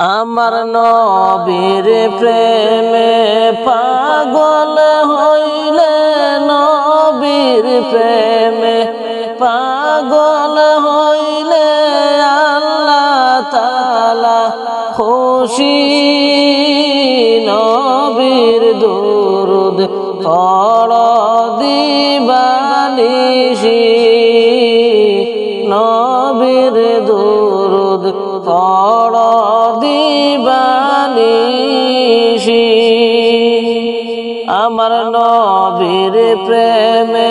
আমার নবীর প্রেমে পাগল হইলে নবীর প্রেমে পাগল হইলে আল্লাহ তালা খুশি, নবীর দুরুদ পড় নবীর দুরুদ পড় আমার নবীর প্রেমে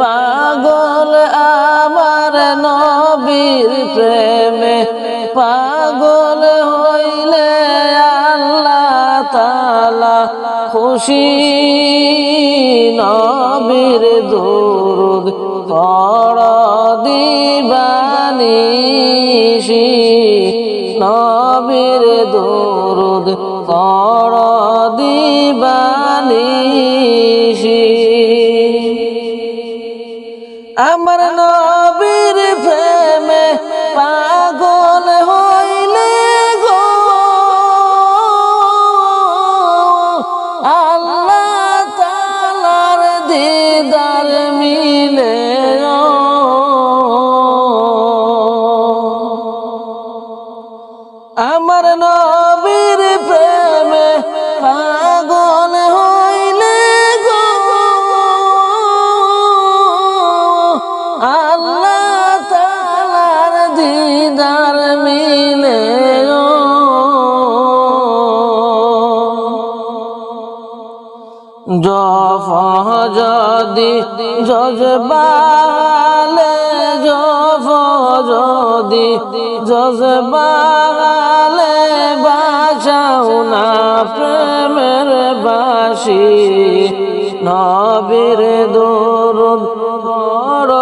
পাগল, আমার নবীর প্রেমে পাগল হইলে আল্লাহ তালা খুশি। নবীর দুরুদ পড় দিবানিশি নবীর দুরুদ পড় দিবানিশি আমার নবীর প্রেমে পাগল হইলে গো। আল্লাহ তালার দিদার মিলে মিলে জফ যদি জজবালে জফ যদি জজবালে বাঁচাও না প্রেমের বাসি নবীর দরুদ পড়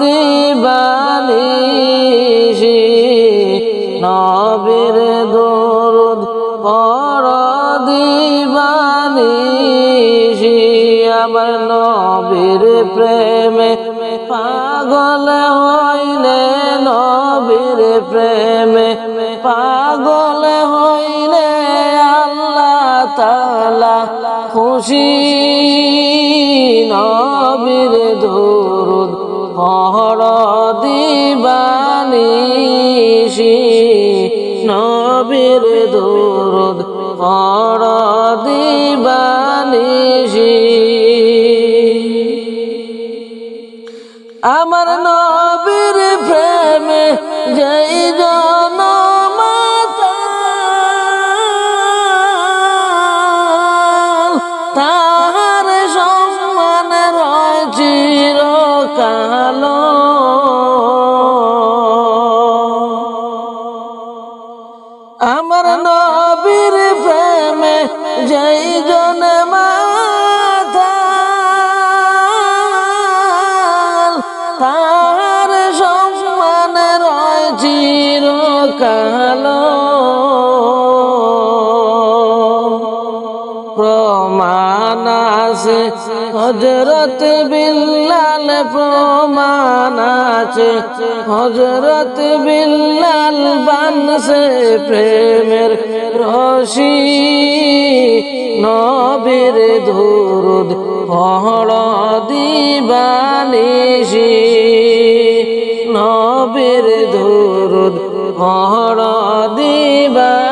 দিবানিশি দিবানিশি আমার নবীর প্রেমে। পাগল হইলে নবীর প্রেমে। পাগল হইলে আল্লাহ তালা খুশি। নবীর দরুদ পড় দিবানিশি নবীর দরুদ পড় আমার নবীর প্রেমে যেই জন তাহার সম্মান রয় চিরকাল আমার নবীর প্রেমে যেই জন মাতাল চিরকাল প্রমাণ আছে হজরত বিল্লাল প্রমাণ হজরত বিল্লাল বানসে প্রেমের রশি, নবীর দুরুদ পড় দিবানিশি নবীর দুরুদ। পড় দিবানিশি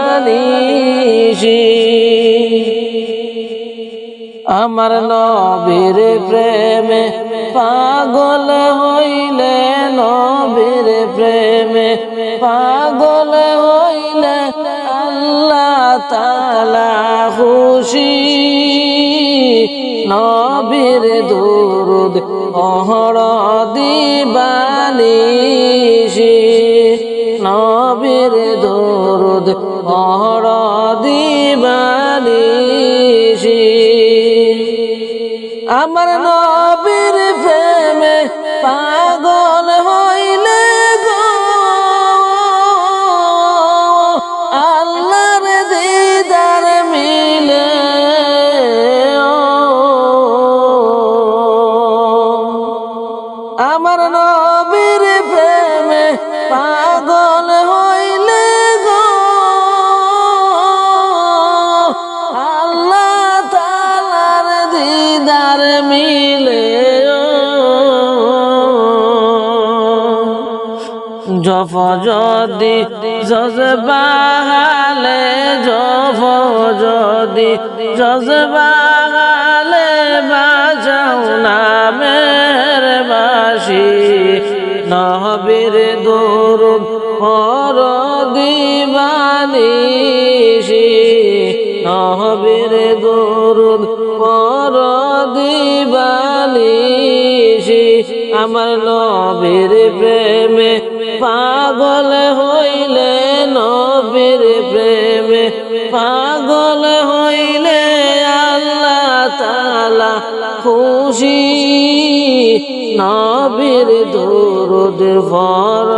আমার নবীর প্রেমে পাগল হইলে, নবীর প্রেমে পাগল হইলে আল্লাহ তালা খুশি। নবীর দুরুদ অহর দিবানিশি অহর দিবানিশি আমার নবীর প্রেমে পাগল হইলে জফ যদি জজবাহালে জফ যদি জজবাহালে বাজাও নামের বাসি নহবীর দরুদ পর দিবানিসি নহবীর দরুদ পর দিবানিসি আমার নবীর প্রেমে পাগল হইলে নবীর প্রেমে পাগল হইলে আল্লাহ তালা খুশি নবীর দরুদ ফর